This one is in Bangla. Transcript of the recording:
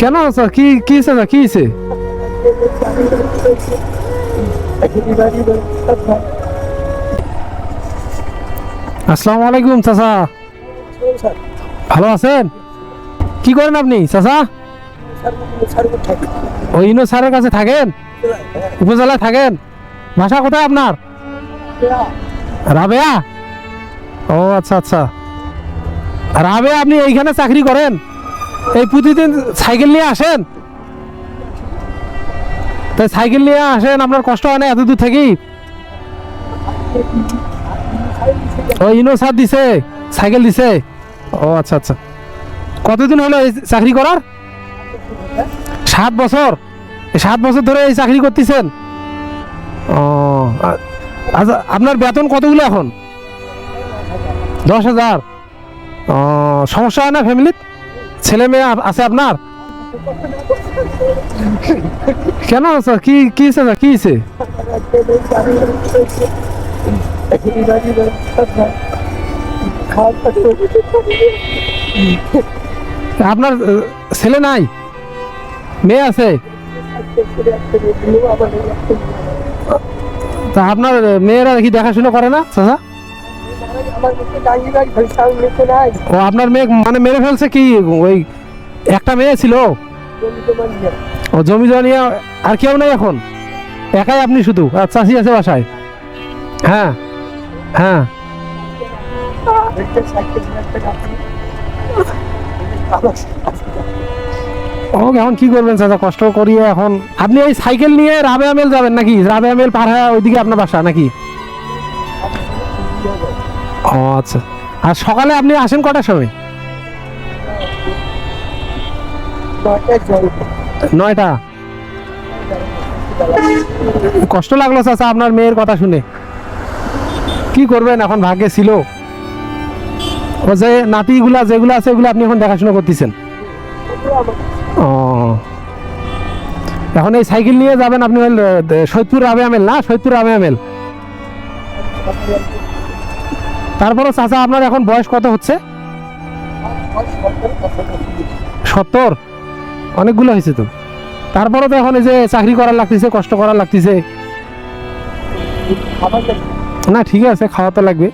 কেন স্যার কি কি স্যার কি হয়েছে আসসালামু আলাইকুম, চাচা। ভালো আছেন? কি করেন আপনি, চাচা? ওই ইনো স্যারের কাছে থাকেন? উপজেলায় থাকেন? ভাষা কোথায় আপনার? রাবেয়া? ও আচ্ছা আচ্ছা। রাবে আপনি এইখানে চাকরি করেন? এই প্রতিদিন সাইকেল নিয়ে আসেন? তাই সাইকেল নিয়ে আসেন, আপনার কষ্ট হয় না এত দূর থেকেই? ও, ইনো সার দিছে, সাইকেল দিছে। ও আচ্ছা আচ্ছা। কতদিন হলো এই চাকরি করার? সাত বছর। সাত বছর ধরে এই চাকরি করতেছেন? ও আচ্ছা আপনার বেতন কতগুলো এখন? দশ হাজার। সমস্যা হয় না ফ্যামিলির ছেলে মেয়ে আছে আপনার? কেন স্যার কি কি স্যার কি হয়েছে আপনার ছেলে নাই? মেয়ে আছে? তা আপনার মেয়েরা কি দেখাশোনা করে না, চাচা? ও, আপনার মেয়ে মানে মেরে ফেলছে কি? ওই একটা মেয়ে ছিল? ও, জমি জমা নিয়ে আর কেউ নেই এখন? একাই আপনি শুধু? আর চাষি আছে বাসায়? হ্যাঁ হ্যাঁ। ও, এখন কি করবেন চাচা? কষ্ট করিয়ে এখন আপনি এই সাইকেল নিয়ে রাবে আমেল যাবেন নাকি? রাবে আমেল পার হয়ে ওইদিকে আপনার বাসা নাকি? ও আচ্ছা। আর সকালে আপনি আসেন কটার সময়? নয়টা। কষ্ট লাগল চাচা, আপনার মেয়ের কথা শুনে। কি করবেন? এখন ভাগ্যে ছিল। ও যে নাতিগুলা যেগুলো আছে, এগুলো আপনি এখন দেখাশোনা করতেছেন। ও। এখন এই সাইকেল নিয়ে যাবেন আপনি সৈয়দপুর রাবে আমেল না? সৈয়দপুর রাবে আমেল। তারপরে চাচা, আপনার এখন বয়স কত হচ্ছে? সত্তর? অনেকগুলো হয়েছে তো। তারপরে তো এখন এই যে চাকরি করার লাগতেছে, কষ্ট করার লাগতেছে। না, ঠিক আছে, খাওয়া তো লাগবে।